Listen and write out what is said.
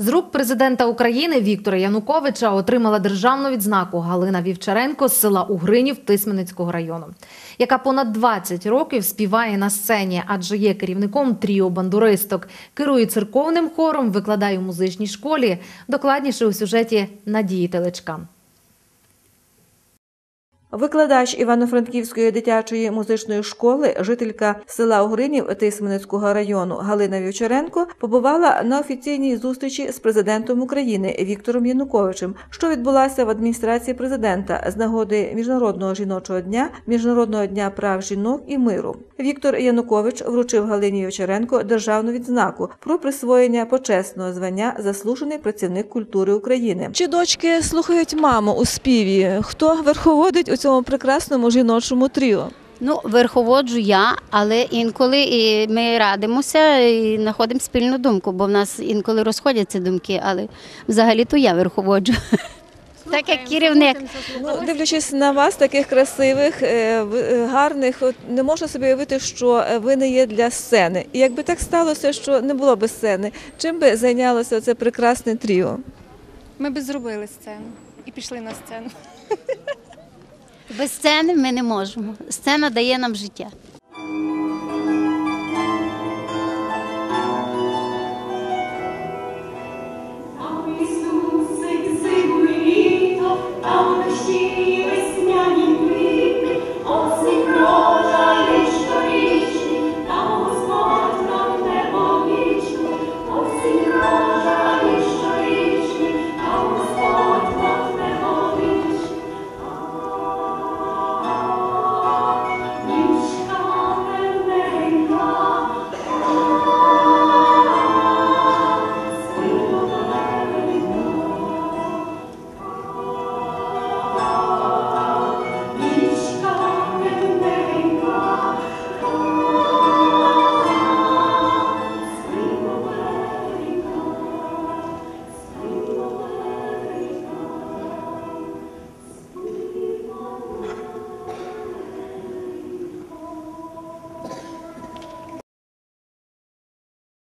З рук президента України Віктора Януковича отримала державну відзнаку Галина Вівчаренко з села Угринів Тисменницького району, яка понад 20 років співає на сцені, адже є керівником тріо бандуристок, керує церковним хором, викладає у музичній школі. Докладніше у сюжеті Надії Телечка. Викладач Івано-Франківської дитячої музичної школи, жителька села Угринів Тисменецького району Галина Вівчаренко побувала на офіційній зустрічі з президентом України Віктором Януковичем, що відбулася в адміністрації президента з нагоди Міжнародного жіночого дня, Міжнародного дня прав жінок і миру. Віктор Янукович вручив Галині Вівчаренко державну відзнаку про присвоєння почесного звання заслужений працівник культури України. Чи дочки слухають маму у співі? Хто верховодить у цьому прекрасному жіночому тріо? Ну, верховоджу я, але інколи і ми радимося і знаходимо спільну думку, бо в нас інколи розходяться думки, але взагалі-то я верховоджу. Так як керівник. Ну, дивлячись на вас, таких красивих, е, в- е, гарних, от не можна собі уявити, що е, ви не є для сцени. І якби так сталося, що не було би сцени, чим би зайнялося це прекрасне тріо? Ми би зробили сцену і пішли на сцену. Без сцени ми не можемо. Сцена дає нам життя.